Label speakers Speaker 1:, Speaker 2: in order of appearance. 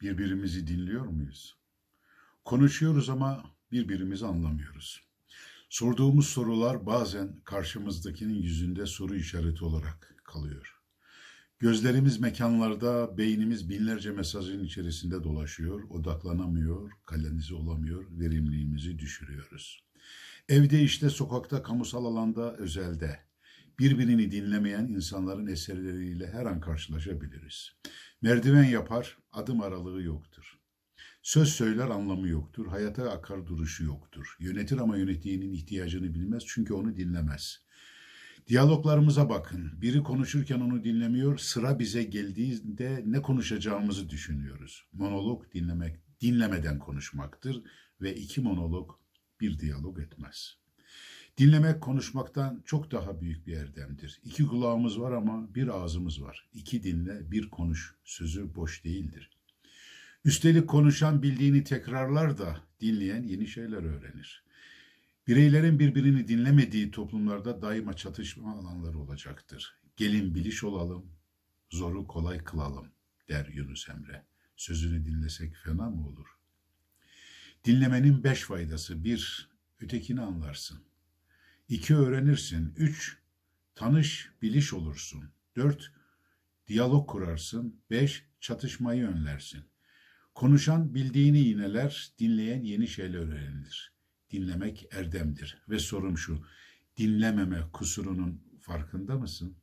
Speaker 1: Birbirimizi dinliyor muyuz? Konuşuyoruz ama birbirimizi anlamıyoruz. Sorduğumuz sorular bazen karşımızdakinin yüzünde soru işareti olarak kalıyor. Gözlerimiz mekanlarda, beynimiz binlerce mesajın içerisinde dolaşıyor, odaklanamıyor, kalenize olamıyor, verimliliğimizi düşürüyoruz. Evde, işte, sokakta, kamusal alanda, özelde birbirini dinlemeyen insanların eserleriyle her an karşılaşabiliriz. Merdiven yapar, adım aralığı yoktur. Söz söyler anlamı yoktur, hayata akar duruşu yoktur. Yönetir ama yönettiğinin ihtiyacını bilmez çünkü onu dinlemez. Diyaloglarımıza bakın. Biri konuşurken onu dinlemiyor, sıra bize geldiğinde ne konuşacağımızı düşünüyoruz. Monolog dinlemek, dinlemeden konuşmaktır ve iki monolog bir diyalog etmez. Dinlemek konuşmaktan çok daha büyük bir erdemdir. İki kulağımız var ama bir ağzımız var. İki dinle, bir konuş. Sözü boş değildir. Üstelik konuşan bildiğini tekrarlar da dinleyen yeni şeyler öğrenir. Bireylerin birbirini dinlemediği toplumlarda daima çatışma alanları olacaktır. Gelin biliş olalım, zoru kolay kılalım der Yunus Emre. Sözünü dinlesek fena mı olur? Dinlemenin beş faydası. Bir, ötekini anlarsın. İki, öğrenirsin. Üç, tanış, biliş olursun. Dört, diyalog kurarsın. Beş, çatışmayı önlersin. Konuşan bildiğini yineler, dinleyen yeni şeyler öğrenilir. Dinlemek erdemdir. Ve sorum şu, dinlememe kusurunun farkında mısın?